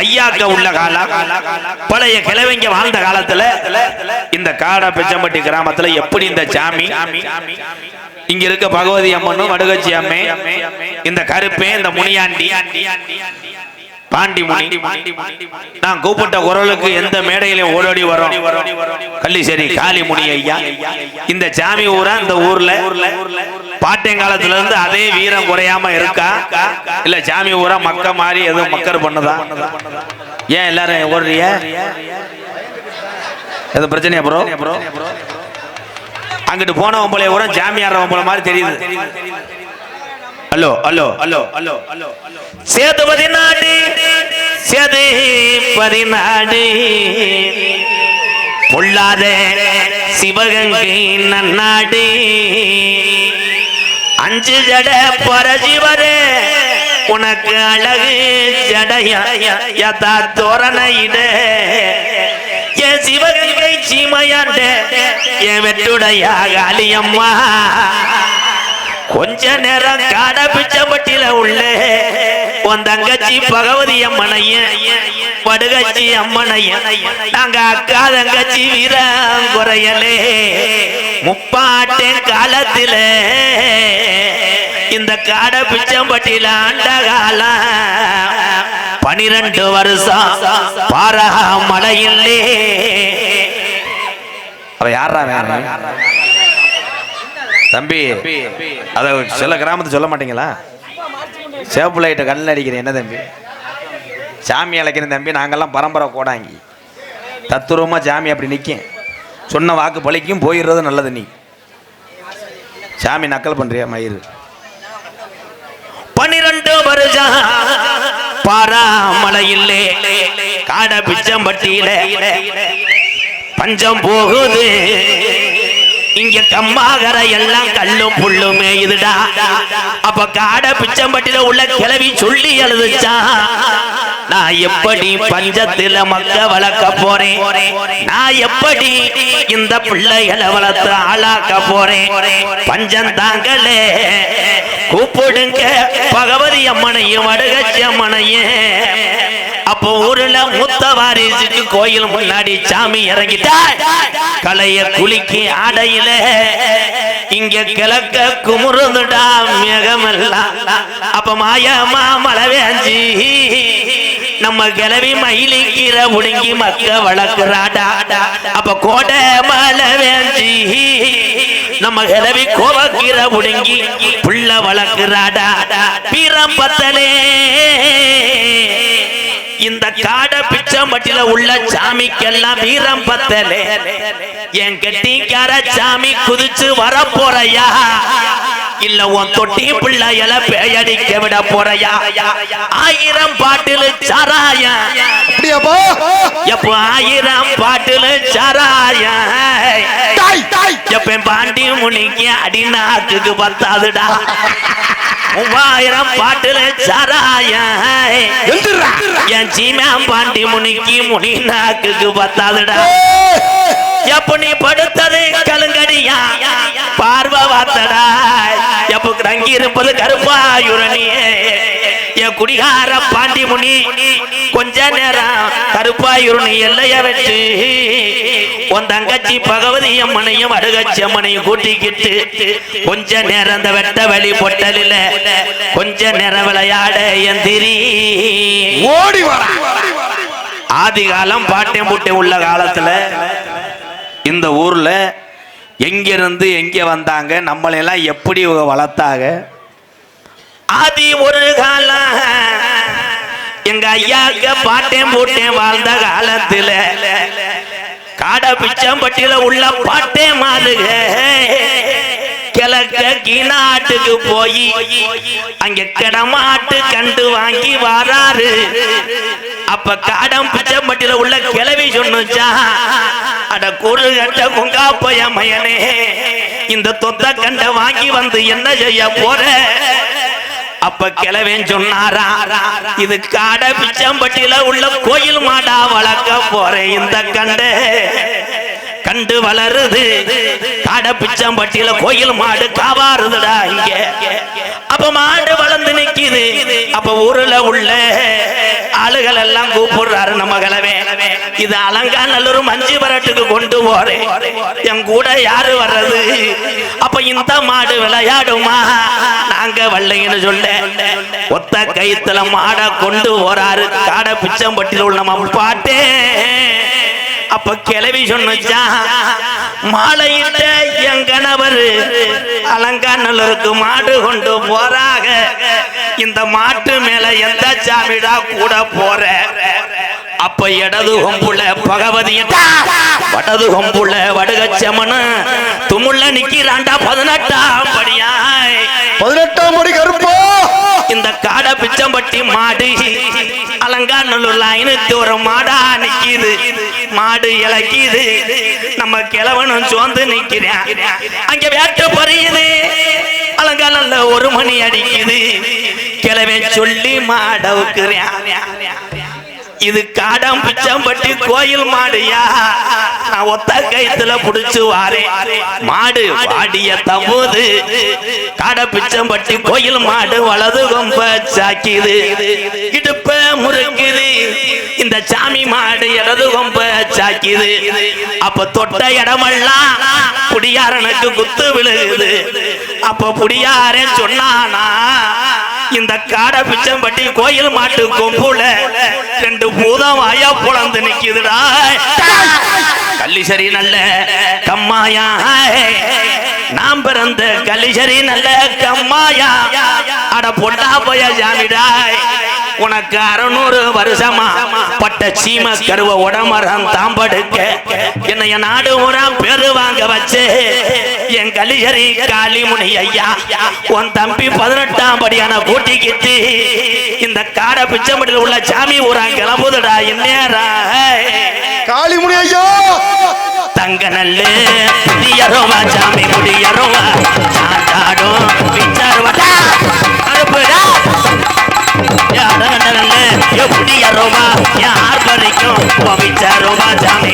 ஐயாக்க உள்ள காலம் பழைய கிழவங்க வாழ்ந்த காலத்துல இந்த காடா பிச்சம்பட்டி கிராமத்துல எப்படி இந்த சாமி? இங்க இருக்க பகவதி அம்மனும் வடுகச்சி அம்மே இந்த கருப்பே இந்த முனியாண்டி பாண்டிமுனி. நான் கூப்பிட்ட குரலுக்கு எந்த மேடையிலும் ஓடோடி வரும்? கள்ளிசேரி காளிமுனி ஐயா. இந்த சாமி ஊரா? இந்த ஊர்ல? பாட்டியங்காலத்துல இருந்து அதே வீரம் குறையாம இருக்கா? இல்ல சாமி ஊரா மக்க மாறி எதுவும் மக்கர் பண்ணுதா? ஏன் எல்லாரும் ஓடுறிய எதுவும் பிரச்சனையா ப்ரோ அங்கிட்டு போன போல ஊரம் ஜாமியார் போல மாதிரி தெரியுது. Hello hello hello hello hello Sethupathi நாடு சேதுபதி நாடு பொல்லாத சிவகங்கை நன்னாடு. அஞ்சு ஜட பரஜிவரே உனக்கு அழகு ஜடையா தோரணையிட. என் சிவகங்கை சீமையாண்ட என் வெட்டுடைய காளியம்மா. கொஞ்ச நேரம் காட பிச்சப்பட்டில உள்ள. உன் தங்கச்சி பகவதி அம்மனைய படுகச்சி அம்மனையும் நாங்க அக்கா தங்கச்சி வீரம் குறையலே. முப்பாட்டேன் காலத்தில இந்த காட பிச்சம்பட்டியில ஆண்ட காலம் பனிரெண்டு வருஷம் பாரா மலையிலே. அவ யாரா வேணும் தம்பி அதை சில கிராமத்தை சொல்ல மாட்டீங்களா? சேப்பு லைட்டை கண்ணில் அடிக்கிறேன். என்ன தம்பி? சாமி அழைக்கிறேன் தம்பி. நாங்கெல்லாம் பரம்பரை கோடாங்கி. தத்துரூபமா சாமி அப்படி நிற்கும் சொன்ன வாக்கு பழிக்கும் போயிடுறது நல்லது நீ. சாமி நக்கல் பண்ணுறியா மயிறு? பனிரெண்டு வருஷம் பாராமலையில்லே காட பிச்சம்பட்டியில பஞ்சம் போகுது. இங்க கம்மாகர எல்லாம் கல்லும் புல்லுமே இதுடா. அப்ப காட பிச்சம்பட்டில உள்ள கிளவி சொல்லி எழுதுச்சா? நான் எப்படி பஞ்சத்துல மக்க வளர்க்க போறேன்? நான் எப்படி இந்த பிள்ளைகளை வளர்த்து ஆளாக்க போறேன்? பஞ்சம் தாங்களே கூப்பிடுங்க. பகவதி அம்மனையும் வடுகச்சி அம்மனையும். அப்போ ஊர்ல மூத்த வாரிசுக்கு கோயில் முன்னாடி சாமி இறங்கிட்டா கலைய குளிக்கு ஆடையில இங்க கிழக்க குமுறுந்துடா மேகமெல்லாம். அப்ப மாயமா மழை வேஞ்சி நம்ம கிளவி மயிலிக்கிற முடுங்கி மக்க வளர்க்கிறாடா. அப்ப கோடை மழை வேஞ்சி நம்ம கிளவி கோவக்கிற முடுங்கி புள்ள வளர்க்கிறாடா. பீரம் பத்தலே இந்த காட பிச்சம்பட்டில உள்ள சாமிக்கெல்லாம் வீரம் பத்தலே. என் கெட்டிக்கார சாமி குதிச்சு வர போறையா இல்ல உன் தொட்டி பிள்ளையல பேயடிக்க விட போறையா ஆயிரம் பாட்டில் சாராய. எப்ப ஆயிரம் பாட்டில் சாராய? எப்ப பாண்டி முனிக்கு அடிநாக்குக்கு பத்தாதுடா. மூவாயிரம் பாட்டுல சாராய என் சீமாம் பாண்டி முனிக்கு முனி நாக்குக்கு பத்தாதுடா. எப்ப நீ படுத்தது கலுங்கடியா பார்வை வாத்தடா. எப்ப தங்கி இருப்பது கருப்பாயுரணியே. என் குடிகார பாண்டி முனி கொஞ்ச நேரம் கருப்பாயுரணி எல்லைய வச்சு உன் தங்கச்சி பகவதி அம்மனையும் அருகச்சி அம்மனையும் கூட்டிக்கிட்டு கொஞ்ச நேரம் அந்த வெட்ட வெளி பொட்டலில் கொஞ்ச நேரம் விளையாட எந்திரி ஓடி வரா ஆதி காலம் பாட்டேன் பூட்டேன் உள்ள காலத்துல இந்த ஊர்ல எங்கிருந்து எங்க வந்தாங்க நம்மளையெல்லாம் எப்படி இவங்க வளர்த்தாங்க ஆதி ஒரு காலம் எங்க ஐயாக்க பாட்டேன் போட்டேன் வாழ்ந்த காலத்துல. காட பிச்சம்பட்டியில உள்ள பாட்டே மாதுக கிழக்க கீநாட்டுக்கு போய் அங்க கிடமாட்டு கண்டு வாங்கி வராரு. அப்ப காடம் பிச்சம்பட்டியில உள்ள கிளவி சொன்னுச்சா? அட குரு கட்ட போய மயனே இந்த தொத்த கண்ட வாங்கி வந்து என்ன செய்ய போற? அப்ப கிளவேன் சொன்னாரா இது காட பிச்சம்பட்டியில உள்ள கோயில் மாடா வளர்க்க போறேன் இந்த கண்டு. கண்டு வளருது. காட பிச்சம்பட்டியில கோயில் மாடு காவாருதுடா இங்க. அப்ப மாடு வளர்ந்து நிக்குது. அப்ப ஊர்ல உள்ள ஆளுகள் எல்லாம் கூப்பிடுறாரு நம்ம கலவே இது அலங்காநல்லூர் மஞ்சு பரட்டுக்கு கொண்டு போறேன் என் கூட யாரு வர்றது? அப்ப இந்த மாடு விளையாடுமா? நாங்க வல்லைன்னு சொல்ல. ஒத்த கைத்துல மாட கொண்டு போறாரு. காடை பிச்சம்பட்டியில் உள்ள நம்ம பாட்டே. அப்ப கிளவி சொன்னுச்சா? மாலையிட்ட என் கணவர் அலங்காநல்லூருக்கு மாடு கொண்டு போறாக. இந்த மாட்டு மேல எந்த சாமிடா கூட போற? அப்ப இடது கொம்புல பகவதியும் வடது கொம்புல வடுகச்சமனு துமுள்ள நிக்கிறாண்டா பதினெட்டாம் படியாய். பதினெட்டாம் படி கருப்பா. இந்த காட பிச்சம்பட்டி மாடு. அலங்காநல்லூர்ல ஐநூத்தி ஒரு மாடா நிக்குது. மாடு இலக்கிது. நம்ம கிழவனும் சோர்ந்து நிக்கிறேன். அங்க வேட்ட பறியுது அலங்காநல்ல ஒரு மணி அடிக்குது. கிழவன் சொல்லி மாடவுக்குறேன் இது காடம் பிச்சம்பட்டி கோயில் மாடுயா? நான் ஒத்த கைத்துல புடிச்சு வாரே மாடு வாடிய தம்போது. காட பிச்சம்பட்டி கோயில் மாடு வலது கொம்ப சாக்கிது. இடுப்ப முறுக்குது. இந்த சாமி மாடு இடது கொம்ப சாக்கிது. அப்ப தொட்ட இடமெல்லாம் புடியாரனுக்கு குத்து விழுகுது. அப்ப புடியாரன் சொன்னானா இந்த காடை பிச்சம்பட்டி கோயில் மாட்டு கொம்புல ரெண்டு வாயா புலந்து நிக்குதுடா. கள்ளிசரி நல்ல கம்மாயா. நாம் பிறந்த கள்ளிசரி நல்ல கம்மாயா. அட பொட்டா போய ஜாமிடாய். உனக்கு அறுநூறு வருஷமா பட்ட சீம கருவ உடமரம் தாம்படுக்க என்னைய நாடு ஊரா பெரு வாங்க வச்சு. என் கலிசரி காளிமுனி ஐயா உன் தம்பி பதினெட்டாம் படியான கூட்டிக்கிட்டு இந்த காட பிச்சம்படியில் உள்ள சாமி ஊரா கிளம்புதுடா என்னேரா காளிமுனி ஐயா! தங்க நல்லு சாமி முடியறோமா யார் வரைக்கும்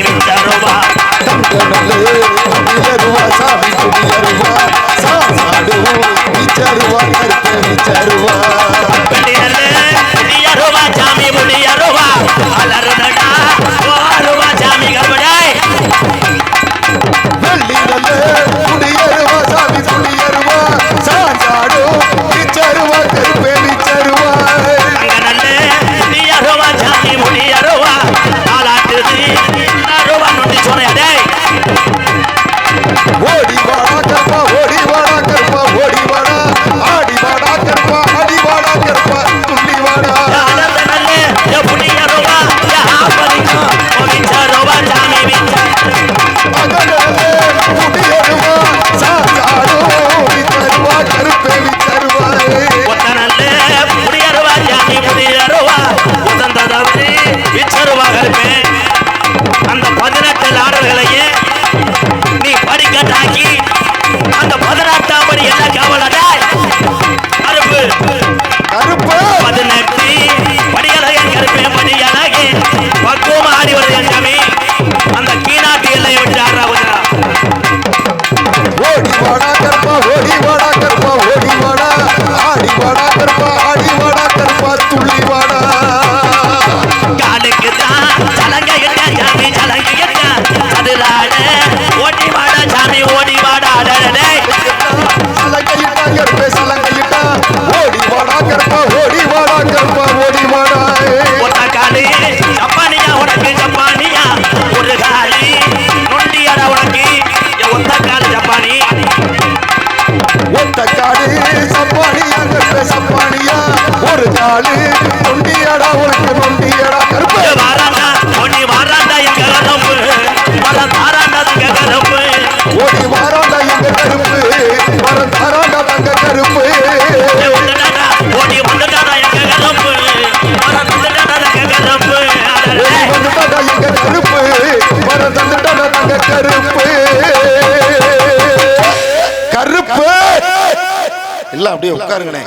அப்படியே உட்காருங்கண்ணே.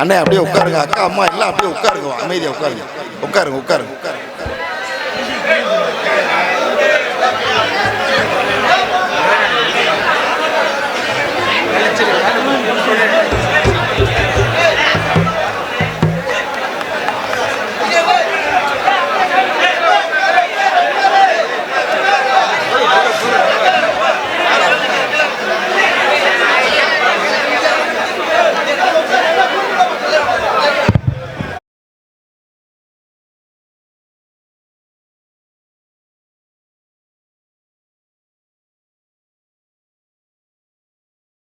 அண்ணே அப்படியே உட்காருங்க. அக்கா அம்மா எல்லாம் அப்படியே உட்காருங்க. அமைதியாக உட்காருங்க. உட்காருங்க உட்காருங்க. உட்காருங்க Thank.